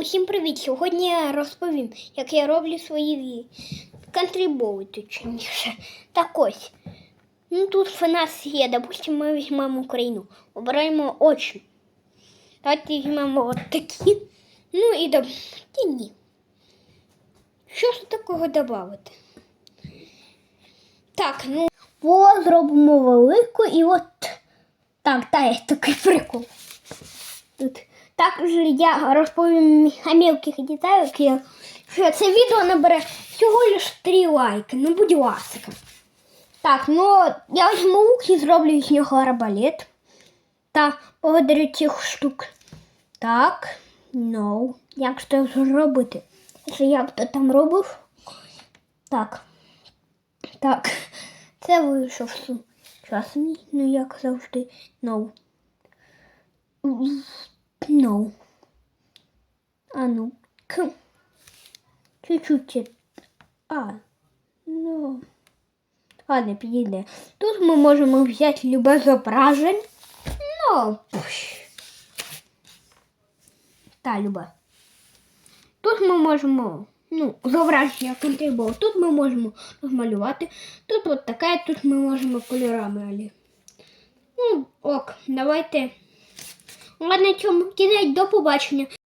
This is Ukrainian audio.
Усім привіт! Сьогодні я розповім, як я роблю свої ві... контрибови, точніше. Так ось. Ну тут в нас є, допустимо, ми візьмемо Україну. Обираємо очі. Давайте візьмемо от такі. Ну і до ні. Що ж такого додати? Так, ну о, зробимо велику і от так, та є такий прикол. Тут також я розповім о мелких деталях, що це відео набере всього лиш 3 лайки. Ну, будь ласка. Так, ну я візьму лук і зроблю з нього арбалет. Та благодарю цих штук. Так, ну, як це зробити? Що я хто там робив? Так. Так. Це вийшов сучасний, ну як завжди. Ну. Ну. А ну. К. Чуть-чуть. А. Ну. Ладно, підійде. Тут ми можемо взяти любе зображення. Ну. пш. Та, любе. Тут ми можемо, ну, зображення контрибол. Тут ми можемо розмалювати. Тут от таке, тут ми можемо кольорами. Ну, ок, давайте. Ладно, цьому кінець до побачення.